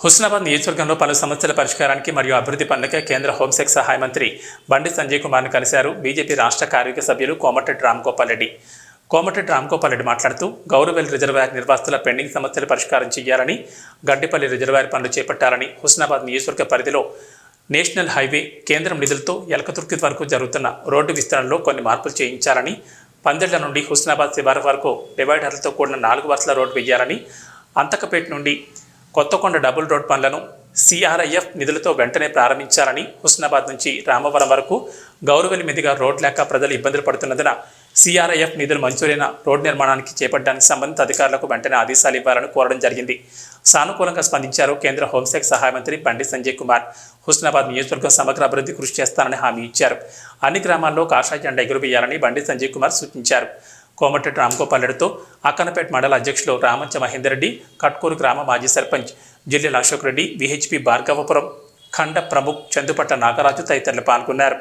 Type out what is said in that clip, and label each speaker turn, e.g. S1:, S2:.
S1: హుస్నాబాద్ నియోజకవర్గంలో పలు సమస్యల పరిష్కారానికి మరియు అభివృద్ధి పనులకే కేంద్ర హోంశాఖ సహాయ మంత్రి బండి సంజయ్ కుమార్ను కలిశారు బీజేపీ రాష్ట్ర కార్మిక సభ్యులు కోమటిరెడ్డి రామ్గోపాల్ రెడ్డి. కోమటిరెడ్డి రామ్గోపాల్ రెడ్డి మాట్లాడుతూ గౌరవెల్ రిజర్వాయర్ నిర్వాసితుల పెండింగ్ సమస్యలు పరిష్కారం చేయాలని గడ్డిపల్లి రిజర్వాయర్ పనులు చేపట్టాలని హుస్నాబాద్ నియోజకవర్గ పరిధిలో నేషనల్ హైవే కేంద్రం నిధులతో ఎలకతుర్కి వరకు జరుగుతున్న రోడ్డు విస్తరణలో కొన్ని మార్పులు చేయించాలని పందిళ్ళ నుండి హుస్నాబాద్ శివారు వరకు డివైడర్లతో కూడిన నాలుగు వరుసల రోడ్డు వేయాలని అంతకపేట నుండి కొత్తకొండ డబుల్ రోడ్ పనులను సిఆర్ఐఎఫ్ నిధులతో వెంటనే ప్రారంభించాలని హుస్నాబాద్ నుంచి రామవరం వరకు గౌరవెల్లి మీదుగా రోడ్ లేక ప్రజలు ఇబ్బందులు పడుతున్నందున సిఆర్ఐఎఫ్ నిధులు మంజూరైన రోడ్ నిర్మాణానికి చేపట్టడానికి సంబంధిత అధికారులకు వెంటనే ఆదేశాలు ఇవ్వాలని కోరడం జరిగింది. సానుకూలంగా స్పందించారు కేంద్ర హోంశాఖ సహాయ మంత్రి బండి సంజయ్ కుమార్. హుస్నాబాద్ నియోజకవర్గం సమగ్ర అభివృద్ధి కృషి చేస్తానని హామీ ఇచ్చారు. అన్ని గ్రామాల్లో కాషాయ జెండా ఎగురవేయాలని బండి సంజయ్ కుమార్ సూచించారు. కోమటిరెడ్డి రామ్గోపాల్ రెడ్డితో అక్కనపేట మండల అధ్యక్షులు రామంచ మహేందర్ రెడ్డి కట్కూరు గ్రామ మాజీ సర్పంచ్ జిల్లెల అశోక్ రెడ్డి విహెచ్పి భార్గవపురం ఖండ ప్రముఖ్ చందుపట్ల నాగరాజు తదితరులు పాల్గొన్నారు.